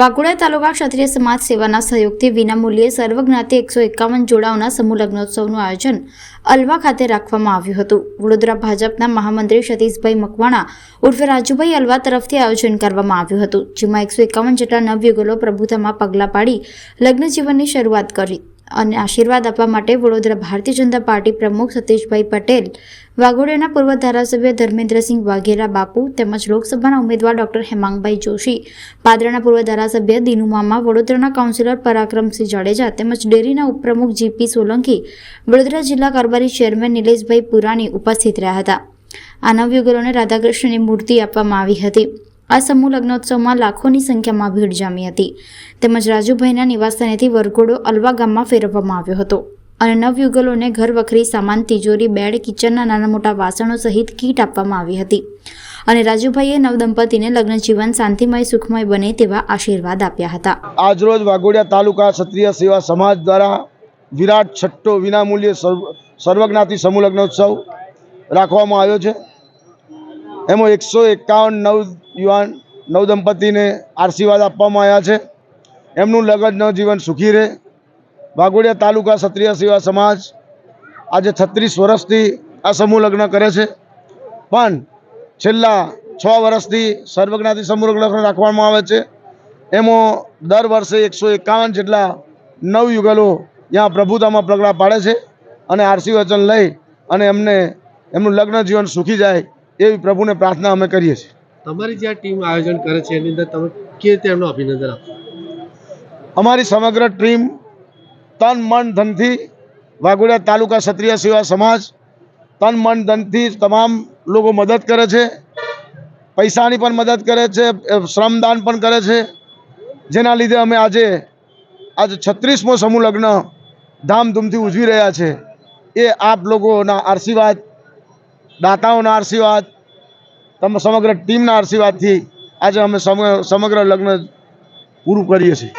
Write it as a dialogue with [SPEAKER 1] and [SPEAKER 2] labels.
[SPEAKER 1] વાઘોડા તાલુકા ક્ષત્રિય સમાજ સેવાના સહયોગથી વિનામૂલ્યે સર્વજ્ઞાતિ એકસો એકાવન જોડાઓના સમૂહ લગ્નોત્સવનું આયોજન અલવા ખાતે રાખવામાં આવ્યું હતું. વડોદરા ભાજપના મહામંત્રી સતીશભાઈ મકવાણા ઉર્ફે રાજુભાઈ અલવા તરફથી આયોજન કરવામાં આવ્યું હતું, જેમાં એકસો એકાવન જેટલા નવયુગલો પ્રભુતામાં પગલાં પાડી લગ્ન જીવનની શરૂઆત કરી. અને આશીર્વાદ આપવા માટે વડોદરા ભારતીય જનતા પાર્ટી પ્રમુખ સતીશભાઈ પટેલ, વાઘોડિયાના પૂર્વ ધારાસભ્ય ધર્મેન્દ્રસિંહ વાઘેલા બાપુ તેમજ લોકસભાના ઉમેદવાર ડોક્ટર હેમાંગભાઈ જોશી, પાદરાના પૂર્વ ધારાસભ્ય દિનુમામા વડોદરાના કાઉન્સિલર પરાક્રમસિંહ જાડેજા તેમજ ડેરીના ઉપપ્રમુખ જીપી સોલંકી, વડોદરા જિલ્લા કારોબારી ચેરમેન નિલેશભાઈ પુરાણી ઉપસ્થિત રહ્યા હતા. આ નવયુગલોને રાધાકૃષ્ણની મૂર્તિ આપવામાં આવી હતી. આ સમૂહ લગ્નોત્સવમાં લાખોની સંખ્યામાં ભીડ જામી હતી. તેમજ રાજુભાઈના નિવાસસ્થાનેથી વરઘોડો અલવા ગામમાં ફેરવવામાં આવ્યો હતો. અને નવયુગલોને ઘર વખરી, સામાન, તિજોરી, બેડ, કિચનના નાના મોટા વાસણો સહિત કીટ આપવામાં આવી હતી. અને રાજુભાઈએ નવદંપતીને લગ્ન જીવન શાંતિમય, સુખમય બને તેવા આશીર્વાદ આપ્યા હતા.
[SPEAKER 2] આજરોજ વાઘોડિયા તાલુકા ક્ષત્રિય સેવા સમાજ દ્વારા વિરાટ છઠ્ઠો વિનામૂલ્ય સર્વ, સર્વજ્ઞાતિ સમૂહ લગ્નોત્સવ રાખવામાં આવ્યો છે. એમાં એકસો એકાવન નવ યુવાન નવદંપતિને આશીર્વાદ આપવામાં આવ્યા છે. એમનું લગ્ન જીવન સુખી રહે. વાઘોડિયા તાલુકા ક્ષત્રિય સેવા સમાજ આજે છત્રીસ વર્ષથી આ સમૂહ લગ્ન કરે છે. પણ છેલ્લા છ વર્ષથી સર્વજ્ઞાતિ સમૂહ લગ્ન રાખવામાં આવે છે. એમાં દર વર્ષે એકસો એકાવન જેટલા નવયુગલો ત્યાં પ્રભુતામાં પગલાં પાડે છે અને આરસી વચન લઈ અને એમને એમનું લગ્ન જીવન સુખી જાય એવી પ્રભુને પ્રાર્થના અમે કરીએ છીએ.
[SPEAKER 3] તમારી જે ટીમ આયોજન કરે છે, એની અંદર તમે કે રીતે એમનું અભિનંદન આપશો
[SPEAKER 2] અમારી સમગ્ર ટીમ તન, મન, ધનથી વાઘોડિયા તાલુકા ક્ષત્રિય સેવા સમાજ તન, મન, ધનથી તમામ લોકો મદદ કરે છે. પૈસાની પણ મદદ કરે છે શ્રમદાન પણ કરે છે. જેના લીધે અમે આજે આજે છત્રીસમો સમૂહ લગ્ન ધામધૂમથી ઉજવી રહ્યા છે. એ આપ લોકોના આશીર્વાદ, દાતાઓના આશીર્વાદ તમે સમગ્ર ટીમના આશીર્વાદથી આજે અમે સમ- સમગ્ર લગ્ન પૂરું કરીએ છીએ.